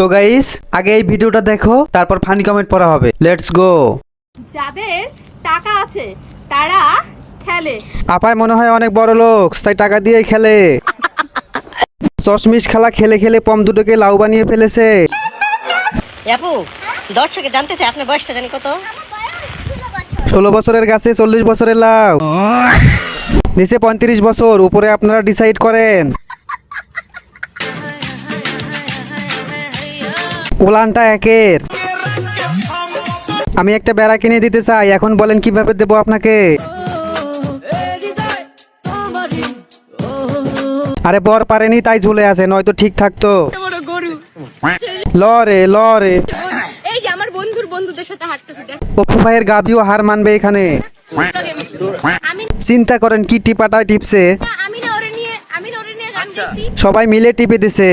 তো গাইস আগে এই ভিডিওটা দেখো তারপর ফানি কমেন্ট পড়া হবে। লেটস গো যাদের টাকা আছে তারা খেলে। আপায় মনে হয় অনেক বড় লোক তাই টাকা দিয়েই খেলে। চশমিশ খেলা খেলে খেলে পম দুটোকে লাউ বানিয়ে ফেলেছে। আপু দর্শকে জানতে চাই আপনার বয়সটা জানি কত? ষোলো বছরের গাছে চল্লিশ বছরের লাউ। নিচে পঁয়ত্রিশ বছর উপরে আপনারা ডিসাইড করেন। উলানটা একের। আমি একটা বেড়া কিনে দিতে চাই এখন বলেন কীভাবে দেবো আপনাকে? আরে বর পারেনি তাই ঝুলে আছে নয়তো ঠিক থাকতো। বড় গরু ল রে ল রে এই যে আমার বন্ধুর বন্ধুদের সাথে হাঁটতেছে দেখ। অপু ভাইয়ের গাবিও হার মানবে এখানে। চিন্তা করেন কি টিপাটায় নিয়ে গান গাইছি সবাই মিলে টিপে দিছে।